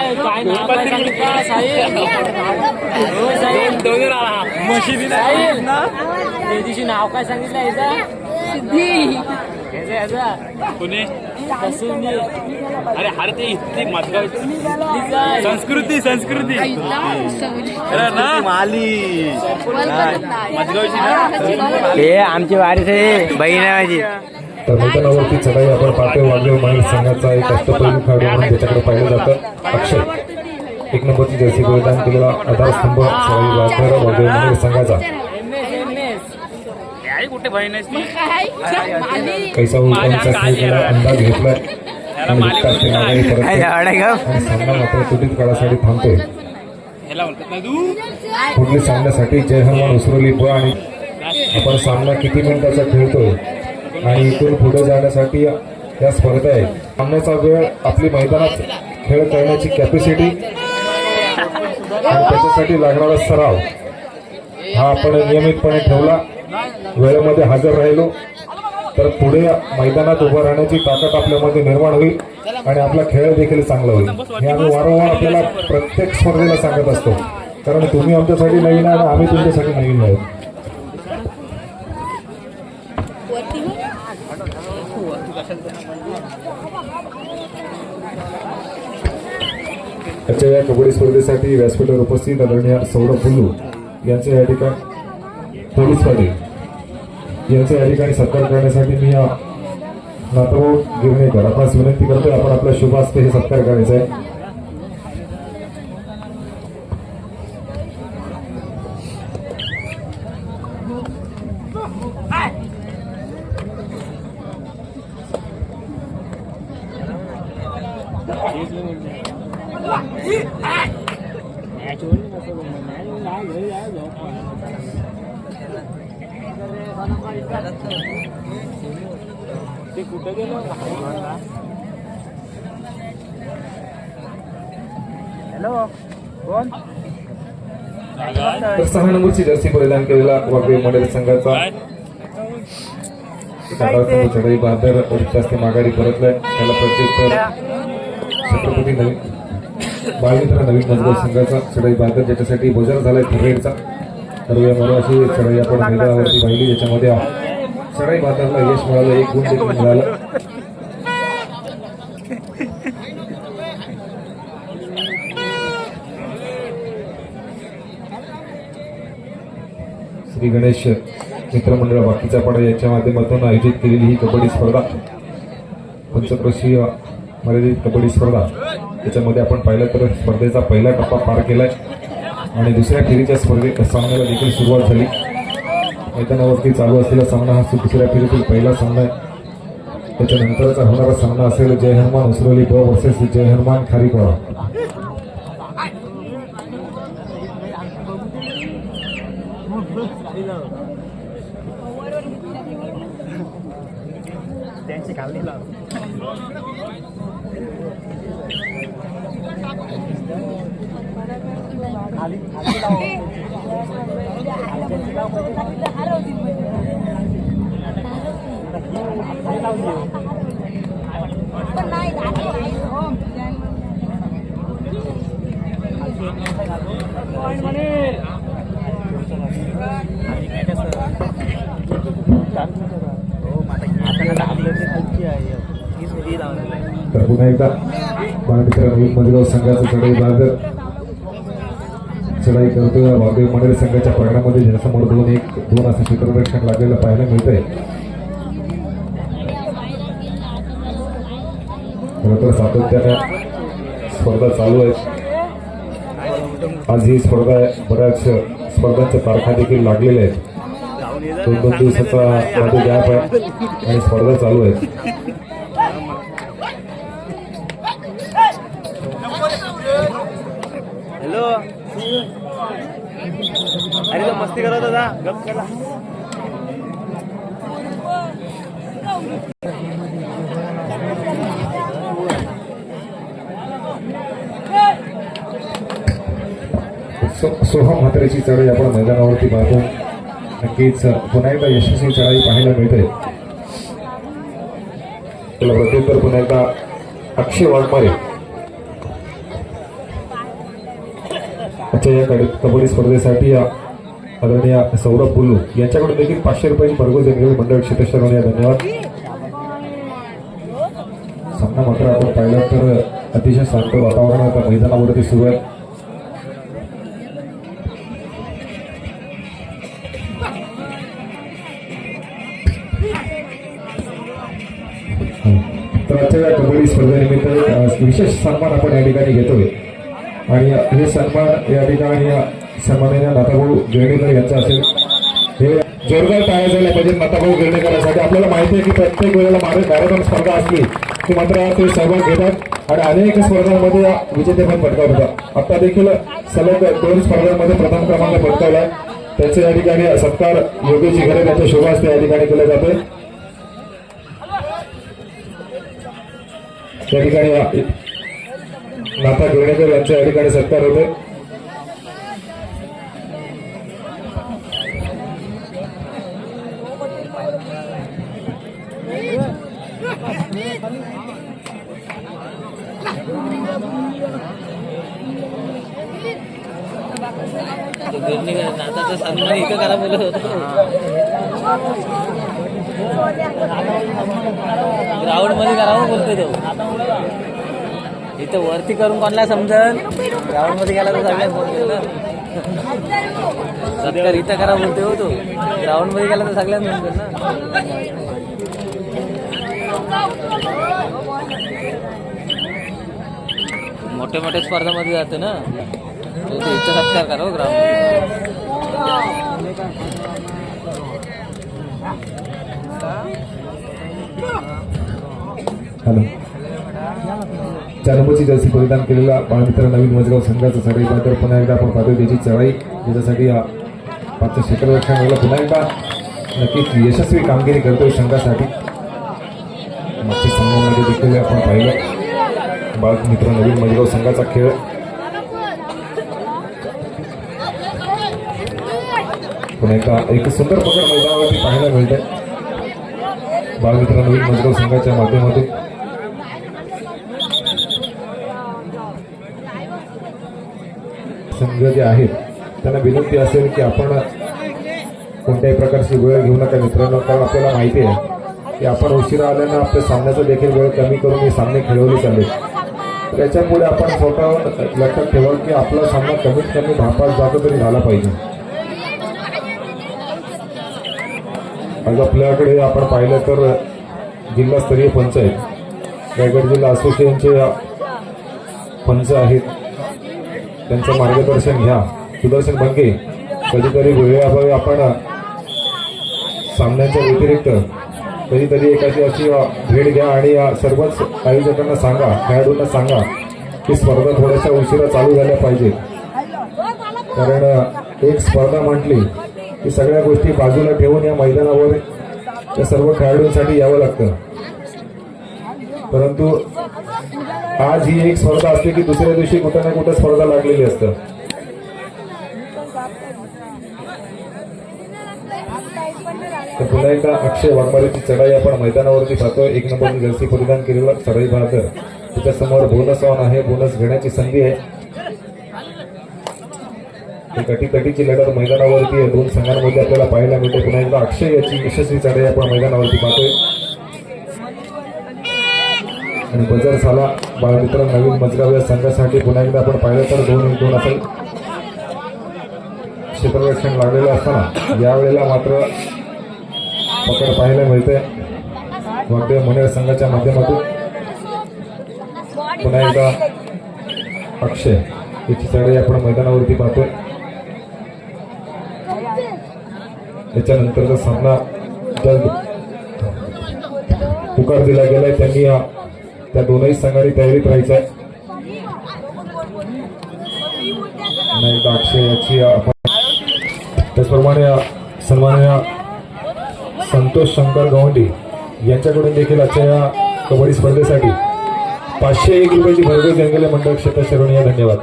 काय काय साहेब साहेब मशिदी दिवशी नाव काय सांगितलं अरे हर ते इतकी मतगाव संस्कृती संस्कृती अरे ना माली मधगावची ना हे आमची वारीस आहे बहीण आहे माझी. तर मैदानावरती चढाई आपण पाहतोय वाघेव महिला संघाचा एक अष्टपैलू खेळाडू म्हणून त्याच्याकडे पाहिलं जातं. अक्षय एक नंबरची जर्सी परिधान केलेला आधारस्तंभ सराई वाघेर वाघेव महिला संघाचा. कैसा उलटांचा खेळ केला अंदाज घेतलाय. आणि विकतात ते माघारी परत आणि सामना मात्र तुटीत काळासाठी थांबतोय. पुढील सामन्यासाठी जय हनुमान उसरवली ब आणि आपण सामना किती मिनिटाचा खेळतोय? आणि इथून पुढे जाण्यासाठी या स्पर्धा आहेत सामन्याचा वेळ आपली मैदानात खेळ करण्याची कॅपॅसिटी आणि त्याच्यासाठी लागणारा सराव हा आपण नियमितपणे ठेवला. वेळेमध्ये हजर राहिलो. तर पुढे मैदानात उभं राहण्याची ताकद आपल्यामध्ये निर्माण होईल आणि आपला खेळ देखील चांगला होईल. हे आम्ही वारंवार आपल्याला प्रत्येक स्पर्धेला सांगत असतो. कारण तुम्ही आमच्यासाठी नवीन आहे आणि आम्ही तुमच्यासाठी नवीन आहोत. आजच्या या कबड्डी स्पर्धेसाठी व्यासपीठावर उपस्थित आदरणीय सौरभ फुल्लू यांचे या ठिकाणी पोलीस पाटील यांचा या ठिकाणी सत्कार करण्यासाठी मी या नातभाऊ गिरणेकर आपणास विनंती करतोय आपण आपल्या शुभ हस्ते हे सत्कार करायचा आहे. ते कुठं गेलो हॅलो कोण? सहा नंबरची जर्सी परिधान केलेला वाघवे मॉडेल संघाचा चढाई बहादर जास्त माघारी परतलाय. त्याला प्रत्येक छत्रपती नवीन बाळमित्र नवीन मजगूर संघाचा चढाई बहादर ज्याच्यासाठी बजार झालाय थर्रेडचा तर या अशी चढाई आपण मैदानावरती पाहिली ज्याच्यामध्ये सराई बहादरला यश मिळालं एक गुण देखील मिळालं. श्री गणेश मित्रमंडळ बाकीचा पाडा याच्या माध्यमातून आयोजित केलेली ही कबड्डी स्पर्धा. पंचक्रोशीय मर्यादित कबड्डी स्पर्धा. त्याच्यामध्ये आपण पाहिलं तर स्पर्धेचा पहिला टप्पा पार केलाय. आणि दुसऱ्या फेरीच्या स्पर्धेत सामन्याला देखील सुरुवात झाली. मैदानावरती चालू असलेला सामना हा दुसऱ्या फेरीतील पहिला सामना आहे. त्याच्यानंतरचा होणारा सामना असेल जय हनुमान उसरोली ब वर्सेस जय हनुमान खारीपाडा. तर पुन्हा एकदा बाळमित्र नवीन मधुगाव चढाई करतोय. वाघदेव मंडळ संघाच्या प्रकरणामध्ये ज्यासमोर दोन एक दोन असं क्षेत्ररक्षण लागलेलं पाहायला मिळतंय. खरंतर सातत्याने स्पर्धा चालू आहेत. आज ही स्पर्धा बऱ्याच स्पर्धांच्या तारखा देखील लागलेल्या आहेत. दोन दोन दिवसाचा मध्ये गॅप आहे आणि स्पर्धा चालू आहेत. हॅलो. अरे मस्ती करत होता. गप केला सो- सोहम म्हात्रेची चढाई आपण मैदानावरती पाहतो. नक्कीच पुन्हा एकदा यशस्वी चढाई पाहायला मिळते. त्याला प्रत्युत्तर पुन्हा एकदा अक्षय वाघमारे. आजच्या या कड- कबड्डी स्पर्धेसाठी आदरणीय सौरभ बुल्लू यांच्याकडून देखील पाचशे रुपये भरघोस देणगी मंडळ क्षेत्रशरण धन्यवाद. सामना मात्र आपण पाहिलं तर अतिशय शांत वातावरण आता मैदानावरती सुरू आहे. स्पर्धेनिमित्त विशेष सन्मान आपण या ठिकाणी घेतोय. आणि हे सन्मान या ठिकाणी अ, सन्माननीय नाताभाऊ गिरणेकर यांचा असेल. हे जोरदार टाळ्या झाल्या पाहिजे नाथाभाऊ गिरणेकरांसाठी आपल्याला माहिती आहे की प्रत्येक वेळेला मारे मॅरेथॉन स्पर्धा असली की मात्र ते सहभाग घेतात. आणि अनेक स्पर्धांमध्ये विजेतेपद पटकावतात आता देखील सलग दोन स्पर्धांमध्ये प्रथम क्रमांक पटकावला. त्यांचे या ठिकाणी सत्कार योगेश घरे त्यांच्या शोभास्ते या ठिकाणी केले जाते. या ठिकाणी नाथा गिरणेकर यांच्या या ठिकाणी सत्कार होते नाताचा सन्मान इथं करा बोलत होतो. ग्राउंडमध्ये करावं बोलतोय तो? इथं वरती करून कोणाला समजल? ग्राउंडमध्ये गेला तर सगळ्यात बोलतोय ना. सत्कार इथं करा बोलतोय हो तो. ग्राउंडमध्ये गेला तर सगळ्यात म्हणतो ना. मोठ्या मोठ्या स्पर्धामध्ये जातो ना. तो तो इथं सत्कार करा हो ग्राउंड हॅलो. चार नंबरची जर्सी परिधान केलेला बाळमित्र नवीन मजगाव संघाचा चढाई पात्र. पुन्हा एकदा आपण पाहतो त्याची चढाई. त्याच्यासाठी पाचशे शेकडो क्षेत्ररक्षणाला पुन्हा एकदा नक्कीच यशस्वी कामगिरी करतोय संघासाठी. मागच्या संघामध्ये देखील आपण पाहिलं. बाळमित्र नवीन मजगाव संघाचा खेळ. पुन्हा एकदा एक सुंदर पकड मैदानावरती पाहायला मिळतंय. बाळमित्र नवीन मजगाव संघाच्या माध्यमातून. संघ जे आहेत त्यांना विनंती असेल की आपण कोणत्याही प्रकारची वेळ घेऊ नका. मित्रांनो कारण आपल्याला माहिती आहे की आपण उशिरा आल्यानं आपल्या सामन्याचा देखील वेळ कमी करून हे सामने खेळवले चालले. त्याच्यामुळे आपण स्वतः लक्षात ठेवा की आपला सामना कमीत कमी दहा पाच तरी झाला पाहिजे. आज आपल्याकडे आपण पाहिलं तर जिल्हास्तरीय पंच आहेत. रायगड जिल्हा असोसिएशनचे पंच आहेत. त्यांचं मार्गदर्शन घ्या. सुदर्शन बंगे कधीतरी वेळेअभावी आपण सामन्यांच्या व्यतिरिक्त कधीतरी एखादी अशी भेट घ्या आणि सर्वच आयोजकांना सांगा खेळाडूंना सांगा की स्पर्धा थोड्याशा उशिरा चालू झाल्या पाहिजेत. कारण एक स्पर्धा म्हटली की सगळ्या गोष्टी बाजूला ठेवून या मैदानावर त्या सर्व खेळाडूंसाठी यावं लागतं. परंतु आज ही एक स्पर्धा असते की दुसऱ्या दिवशी कुठं ना कुठं स्पर्धा लागलेली असतं. तर पुन्हा एकदा अक्षय वाघमारीची चढाई आपण मैदानावरती पाहतो एक नंबर जर्सी परिधान केलेला सराई बहादर. त्याच्यासमोर बोनस ऑन आहे. बोनस घेण्याची संधी आहे. कटीकटीची लढत मैदानावरती आहे. दोन संघांमध्ये आपल्याला पाहायला मिळते. पुन्हा एकदा अक्षय याची यशस्वी चढाई आपण मैदानावरती पाहतोय. आणि बजर झाला बाळमित्र नवीन मजगाव या संघासाठी पुन्हा एकदा आपण पाहिलं तर दोन दोन असेल. क्षेत्ररक्षण लागलेलं असताना यावेळेला मात्र पकड पाहायला मिळते वागदेव मुनेर संघाच्या माध्यमातून. पुन्हा एकदा अक्षय याची चढाई आपण मैदानावरती पाहतोय. त्याच्यानंतरचा सामना जलद पुकार दिला गेलाय त्यांनी त्या दोनही संघाने तयारीत राहायच्या. नाही दाक्षे याची आपण त्याचप्रमाणे सन्मान्य संतोष शंकर गवंडी यांच्याकडून देखील आजच्या या कबड्डी स्पर्धेसाठी पाचशे एक रुपयाची भरघोस देणगेले मंडळ क्षेत्र शरणीय धन्यवाद.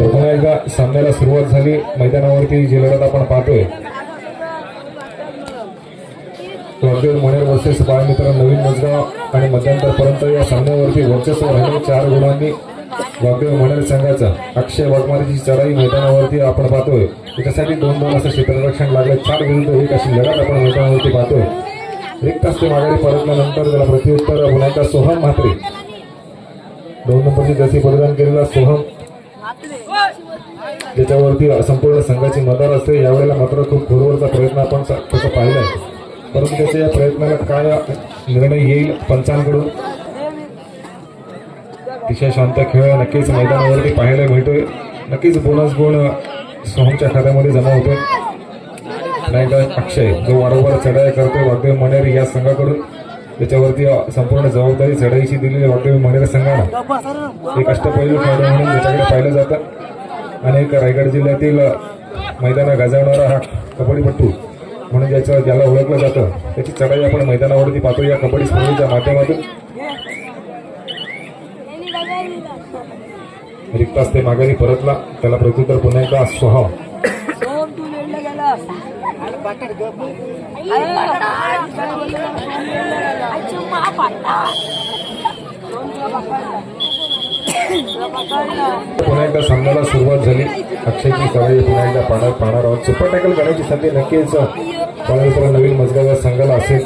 पुन्हा एकदा सामन्याला सुरुवात झाली. मैदानावरती जी लढत आपण पाहतोय तो वागदेव मनेर वर्सेस बाळमित्र नवीन मजगाव आणि मध्यंतरपर्यंत या सामन्यावरती वर्चस्व राहिले चार गुणांनी. वागदेव मनेर संघाचा अक्षय वाघमारीची चढाई मैदानावरती आपण पाहतोय. त्याच्यासाठी दोन दोन असं क्षेत्ररक्षण लागले. चार विरुद्ध एक अशी लढत आपण मैदानावरती पाहतोय. एक तास ते माघारी परतल्यानंतर त्याला प्रत्युत्तर पुन्हा सोहम म्हात्रे. दोन नंबरची जशी परिधान केलेला सोहम. त्याच्यावरती संपूर्ण संघाची मदार असते. यावेळेला मात्र खूप खोलवरचा प्रयत्न आपण तसं पाहिला आहे परंतु त्याच्या या प्रयत्नाला काय निर्णय येईल पंचांकडून? अतिशय शांत खेळ नक्कीच मैदानावरती पाहायला मिळतोय. नक्कीच बोनस गुण सोहमच्या खात्यामध्ये जमा होतोय. नाही का अक्षय जो वारंवार चढाई करतोय वाग्देव मनेर या संघाकडून. त्याच्यावरती संपूर्ण जबाबदारी चढाईची दिलेली वाघदेव मनेर संघानं एक अष्टपैलू खेळाडू म्हणून त्याच्याकडे पाहिलं जातं. आणि एक रायगड जिल्ह्यातील मैदाना गाजवणारा हा कबड्डीपट्टू म्हणून ज्याचं ज्याला ओळखलं जातं त्याची चढाई आपण मैदानावरती पाहतो. या कबड्डी स्पर्धेच्या माध्यमातून. तास ते माघारी परतला. त्याला प्रत्युत्तर पुन्हा एकदा सोहम. पुन्हा एकदा सामन्याला सुरुवात झाली. अक्षयची चढाई पुन्हा एकदा पाहणार पाहणार आहोत. सुपर टॅकल करायची संधी नक्कीच पाण्यापुरा नवीन मजगाव संघाला असेल.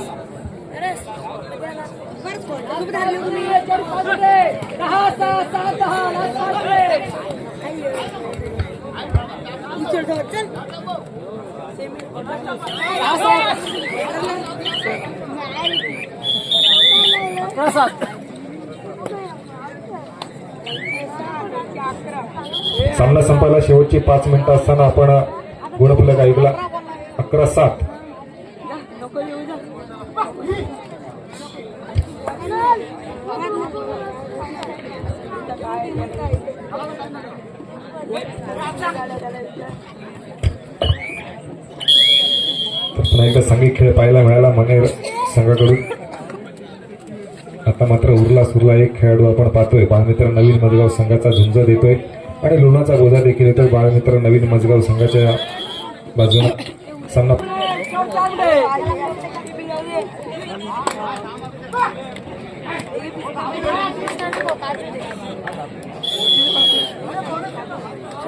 सामना संपायला शेवटची पाच मिनिटं असताना आपण गुणफलक ऐकला. अकरा सात. तर एकदा खेळ पाहायला मिळाला मने संघाकडून. आता मात्र उरला सुरला एक खेळाडू आपण पाहतोय. बाळमित्र नवीन मजगाव संघाचा झुंज देतोय. आणि लोणाचा बोजा देखील येतोय बाळमित्र नवीन मजगाव संघाच्या बाजूने. सामना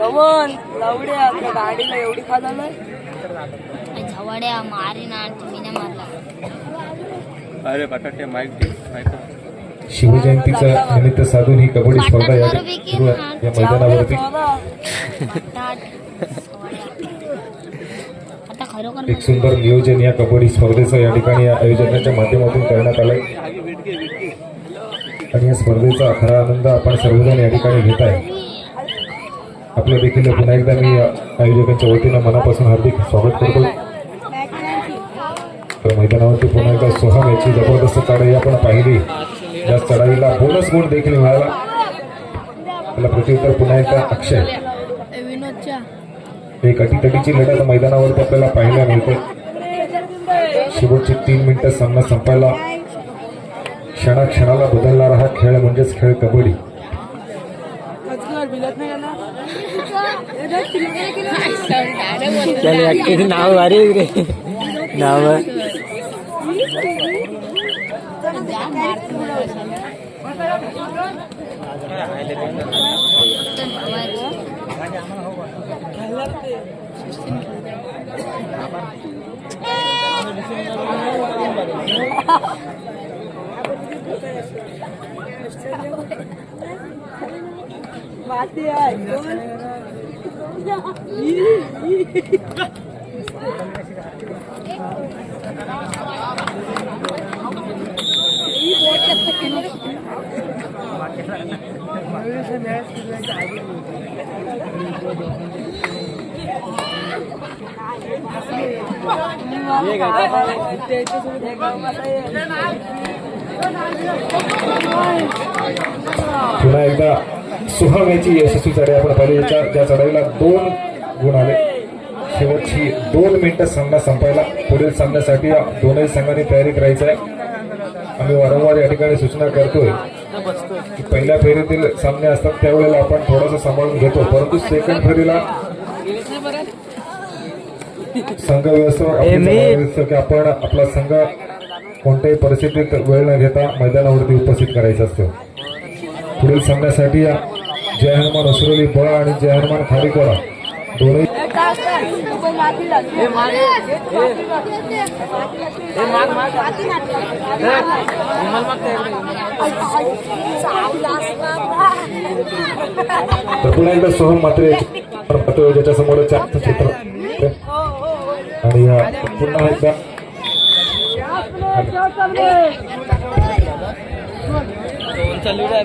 श्रवण लावडे आपल्या गाडीला एवढी खाजालं झवड्या मारी ना तुम्ही नाही मारला. अरे बटाटे माईक दे माईक शिवजयंतीचा निमित्त साधून ही कबड्डी स्पर्धा या मैदानावरती एक सुंदर नियोजन या कबड्डी स्पर्धेचं या ठिकाणी या आयोजकांच्या माध्यमातून करण्यात आलंय. आणि या स्पर्धेचा खरा आनंद आपण सर्वजण या ठिकाणी घेत आहे. आपलं देखील पुन्हा एकदा मी आयोजकांच्या वतीनं मनापासून हार्दिक स्वागत करतो. तर मैदानावरती पुन्हा एकदा सोहम याची जबरदस्त चढाई आपण पाहिली. या चढाईला बोनस गुण देखील मिळाला. त्याला प्रत्युत्तर पुन्हा एकदा अक्षय. एक अटीतटीची लढत मैदानावरती आपल्याला पाहायला मिळते. शेवटची तीन मिनिटं सामना संपायला. क्षणाक्षणाला बदलणारा हा खेळ म्हणजेच खेळ कबड्डी बिलत नाही गेला चल नाव भारी रे. नाव माती आहे. पुन्हा एकदा सुहम याची यशस्वी चढाई आपण पाहिली. ज्या चढाईला दोन गुण आले. शेवटची दोन मिनिटं सामना संपायला. पुढील सामन्यासाठी दोनही संघांनी तयारी करायचं आहे. आम्ही वारंवार या ठिकाणी सूचना करतोय की पहिल्या फेरीतील सामने असतात त्यावेळेला आपण थोडंसं सांभाळून घेतो. परंतु सेकंड फेरीला संघ व्यवस्था आपली ए, मी- जबाबदारी असते की आपण आपला संघ कोणत्याही परिस्थितीत वेळ न घेता मैदानावरती उपस्थित करायचं असतं. पुढील सामन्यासाठी या जय हनुमान असरोली बळ आणि जय हनुमान खारीकोळा दोन्ही हे हे तर पुन्हा एकदा सोहम मात्रे ज्याच्या समोर चित्र. आणि पुन्हा एकदा दोनचा आहे.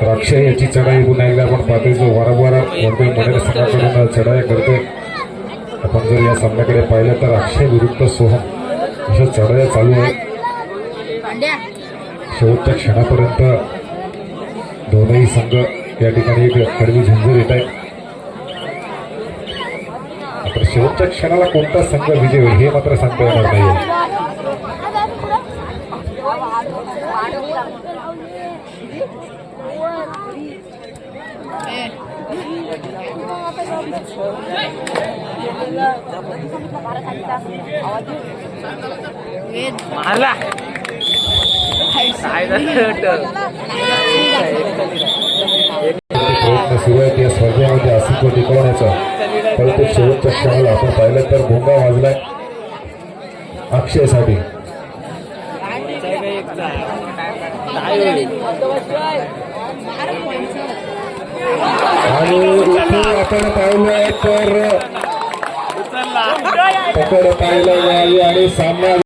फक्त याची चढाई पुन्हा एकदा आपण पाहतोय. जो वारंवार कोणत्याही मनेर संघाकडून चढाया करतोय. आपण जर या सामन्याकडे पाहिलं तर अक्षय विरुद्ध सोहम अशा चढाया चालू आहेत. शेवटच्या क्षणापर्यंत दोनही संघ या ठिकाणी एक कडवी झुंजूर येत आहे मात्र शेवटच्या क्षणाला कोणता संघ विजय होईल हे मात्र सांगता येणार नाही मारला काय झालं प्रयत्न सुरू आहेत या स्पर्धेमध्ये अस्तित्व टिकवण्याचा परंतु शेवटच्या क्षणाला आपण पाहिलं तर भोंगा वाजलाय. अक्षयसाठी आणि इथे आपण पाहिलं तर पकड पाहिलं मिळाली आणि सामना